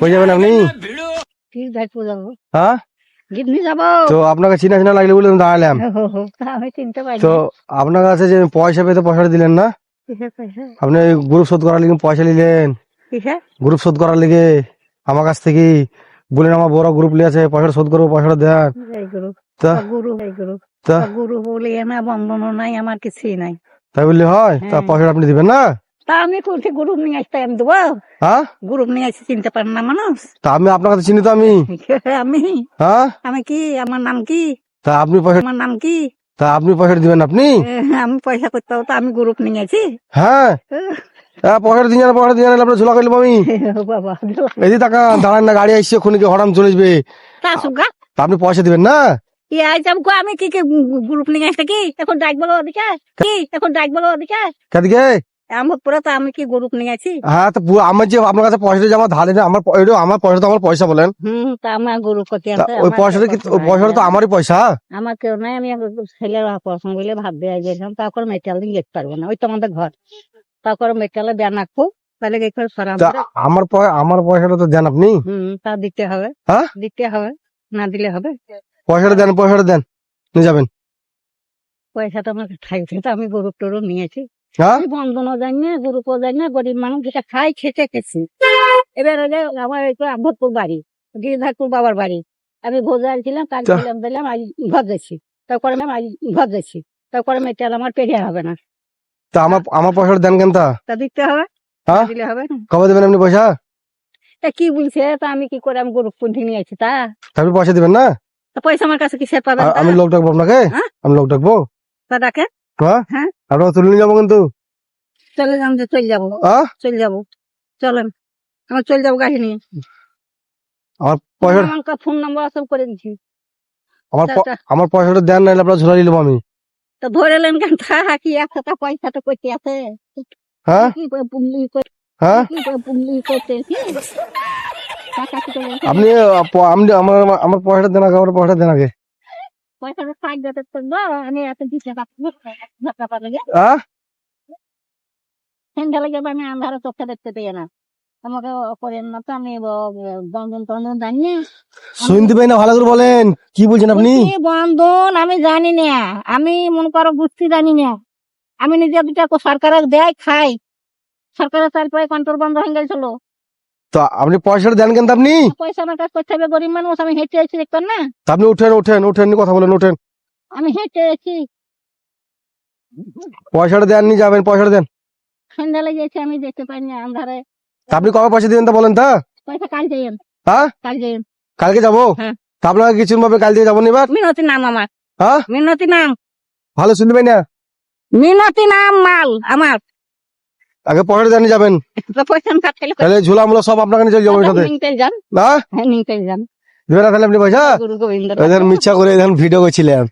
কই যাবেন আপনি? কি যাইবো যাব। হ্যাঁ? গিদনি যাব। তো আপনাকে চিনা চিনা লাগলে বলে দাঁড়ালাম। তা পারি আপনার কাছে যে পয়সা পেতে পয়সাটা দিলেন না? আপনি গ্রুপ শোধ করার লিগে পয়সা নিলেন। গ্রুপ শোধ করার লিগে আমার কাছ থেকে বলেন আমার বড় গ্রুপ লিয়ে আছে পয়সাটা শোধ করব পয়সাটা দেন। তা? গুরু বলি না বন্ধনও নাই আমার কিছুই নাই। তাই বললে হয়? তা হ্যাঁ। পয়সাটা আপনি দিবেন না? তা আমি গ্রুপ নিয়ে আসতে আমি দেবো হ্যাঁ গ্রুপ নিয়ে আসতে চিনতে পারেন না মানুষ তা আমি আপনার কাছে চিনি তো আমি আমি হ্যাঁ আমি কি আমার নাম কি তা আপনি পয়সা আমার নাম কি তা আপনি পয়সাটা দিবেন আপনি আমি পয়সা করতে তো আমি গ্রুপ নিয়ে আছি হ্যাঁ হ্যাঁ, দিয়ে দিয়ে আপনার ঝোলা করলাম আমি এই টাকা দাঁড়ান না গাড়ি আসছে গিয়ে হঠাৎ চলে যাবে তা সুগা তা আপনি পয়সা দিবেন না আমি কি কি গ্রুপ নিয়ে আসতে কি এখন ডাকবো ওদিকে কি এখন ডাকবো ওদিকে কাদিকে তো আমি কি নিয়ে আছি? হ্যাঁ তো আমার যে আপনার কাছে পয়সাটা যে আমার ধারে আমার এটা আমার পয়সা তো আমার পয়সা বলেন। হুম তা আমার গ্রুপ করতে তা ওই পয়সাটা কি ওই পয়সাটা তো আমারই পয়সা? আমার কেউ নাই আমি ছেলের পড়াশোনা বলে ভাব গেছিলাম তারপর মেটাল দিয়ে যেতে পারব না ওই তো আমাদের ঘর। তারপর মেটালে দেন রাখব তাহলে কি করে সরাম? তা আমার আমার পয়সাটা তো দেন আপনি। হুম তা দিতে হবে। হ্যাঁ? দিতে হবে না দিলে হবে? পয়সাটা দেন পয়সাটা দেন নিয়ে যাবেন। পয়সাটা আমার খাইছে তো আমি গরু টরু নিয়েছি বন্ধনও জানি না গরুপও জানি না গরিব মানুষ যেটা খাই খেতে খেছি। এবার হলে আমার এই ভোজপুর বাড়ি গিরিধারপুর বাবার বাড়ি। আমি ভোজে ছিলাম কাল তা- ছিলাম দিলাম আজ ঘর যাচ্ছি তারপরে আমি আজ ঘর যাচ্ছি তারপরে মেটাল আমার পেরিয়ে হবে না। তা আমার আমার পয়সাটা দেন কেন তা তা দিতে হবে। হ্যাঁ? দিলে হবে না। কবে দেবেন আপনি পয়সা? তা কি বলছে তা আমি কি করে আমি গরু পুঁথি নিয়ে আছি তা? আপনি পয়সা দিবেন না? তা পয়সা আমার কাছে কিসের পাবেন আমি লোক ডাকবো আপনাকে? হ্যাঁ? আমি লোক ডাকবো? তা ডাকে হ্যাঁ? তুলে নিয়ে যাব কিন্তু। চলে যাম যে চলে যাব। চলে যাব। চলেন আমি চলে যাব গাড়ি নিয়ে। আমার পয়সা ফোন নাম্বার সব করে দিচ্ছি। আমার আমার পয়সাটা দেন নাহলে আপনার ঝোলা নিলাম আমি। তা ধরে নেন কেন? তা কি পয়সা তো করতে আছে? হ্যাঁ? হ্যাঁ? আপনি আপনি আমার আমার- আমার পয়সাটা দেন আগে আমার পয়সাটা দেন আগে পয়সাটা সাইড দিতে তো দাও, আমি এত দিতে পারব ধাক্কা পাবে সন্ধ্যা লাগে আমি আন্ধারে চোখে দেখতে পেয়ে না আমাকে করেন না তো আমি বন্ধন টন্ধন জানি না শুনতে পাই না ভালো করে বলেন। কি বলছেন আপনি? বন্ধন আমি জানি না। আমি মনে করো বুঝতে জানি না। আমি নিজে দুটা সরকারের দেয় খাই। সরকারের চাল পায়ে কন্ট্রোল বন্ধ হয়ে গেছিল। তো আপনি পয়সাটা দেন কেন আপনি। পয়সা আমার কাছে করতে হবে গরিব মানুষ আমি হেঁটে এসেছি দেখতেন না? আপনি উঠেন উঠেন উঠেন কথা বলেন উঠেন। আমি হেঁটে এসেছি পয়সাটা দেন নি যাবেন পয়সাটা দেন। সন্ধ্যা লেগে গেছে আমি দেখতে পাইনি আন্ধারে। আপনি কবে পয়সা দিবেন তা বলেন তা। পয়সা কাল যাইন হ্যাঁ? কাল যাইন কালকে যাব? হ্যাঁ। তা আপনাকে কিছু ভাবে কাল দিয়ে যাব এবার? মিনতি নাম আমার। হ্যাঁ? মিনতি নাম। ভালো শুনতে পাই না। মিনতি নাম মাল আমার। আগে পয়সাটা জানি যাবেন। তাহলে ঝুলা মুলা সব আপনাকে নিয়ে চলে যাব সাথে না? হ্যাঁ দিবেন না তাহলে আপনি পয়সা? মিথ্যা করে ভিডিও করছিলেন।